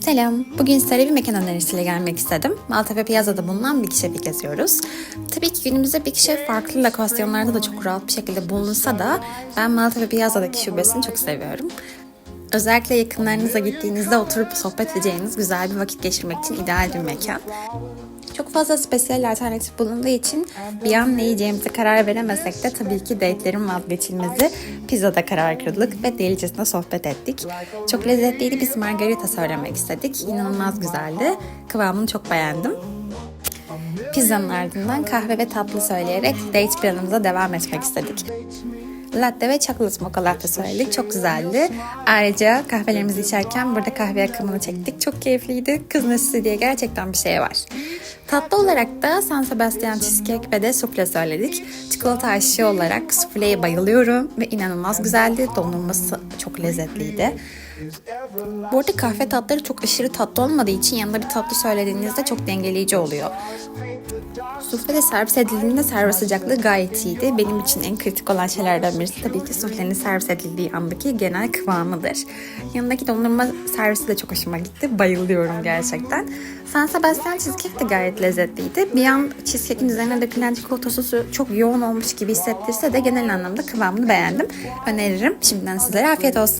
Selam. Bugün sizlere bir mekan önerisiyle gelmek istedim. Maltepe Piyazza'da bulunan Big Chef'i geziyoruz. Tabii ki günümüzde Big Chef farklı lokasyonlarda da çok rahat bir şekilde bulunsa da ben Maltepe Piyazza'daki şubesini çok seviyorum. Özellikle yakınlarınıza gittiğinizde oturup sohbet edeceğiniz güzel bir vakit geçirmek için ideal bir mekan. Çok fazla spesiyel alternatif bulunduğu için bir an ne yiyeceğimize karar veremesek de tabii ki date'lerin vazgeçilmezi pizzada karar kırdık ve delicesine sohbet ettik. Çok lezzetliydi biz margarita söylemek istedik. İnanılmaz güzeldi. Kıvamını çok beğendim. Pizzanın ardından kahve ve tatlı söyleyerek date planımıza devam etmek istedik. Latte ve chocolate mocha latte söyledik. Çok güzeldi. Ayrıca kahvelerimizi içerken burada kahve akımını çektik. Çok keyifliydi. Kız nesisi diye gerçekten bir şey var. Tatlı olarak da San Sebastian cheesecake ve de sufle söyledik. Çikolata aşığı olarak sufleye bayılıyorum ve inanılmaz güzeldi. Dondurması çok lezzetliydi. Bu arada kahve tatları çok aşırı tatlı olmadığı için yanında bir tatlı söylediğinizde çok dengeleyici oluyor. Sufle de servis edildiğinde servis sıcaklığı gayet iyiydi. Benim için en kritik olan şeylerden birisi tabii ki suflenin servis edildiği andaki genel kıvamıdır. Yanındaki dondurma servisi de çok hoşuma gitti. Bayılıyorum gerçekten. San Sebastian cheesecake de gayet lezzetliydi. Bir an cheesecake'in üzerine dökülen çikolata sosu çok yoğun olmuş gibi hissettirse de genel anlamda kıvamını beğendim. Öneririm. Şimdiden sizlere afiyet olsun.